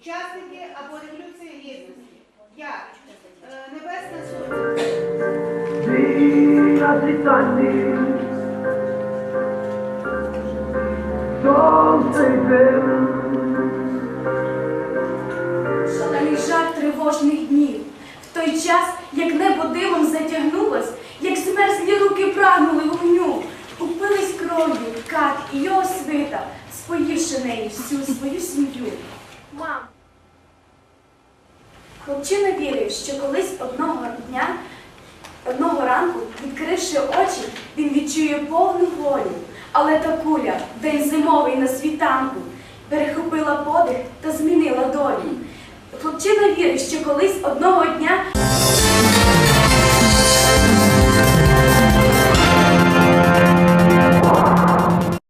учасники або революції гідності. Я е, Небесна Шалений жаль тривожних днів. В той час, як небо дивом затягнулось, як смерзлі руки прагнули вогню, Купились кров'ю, кат і його свита, споївши неї всю свою сім'ю. Мам! Хлопчина вірив, що колись одного дня, одного ранку, відкривши очі, він відчує повну волю. Але та куля, день зимовий на світанку, перехопила подих та змінила долю. Хлопчина вірив, що колись одного дня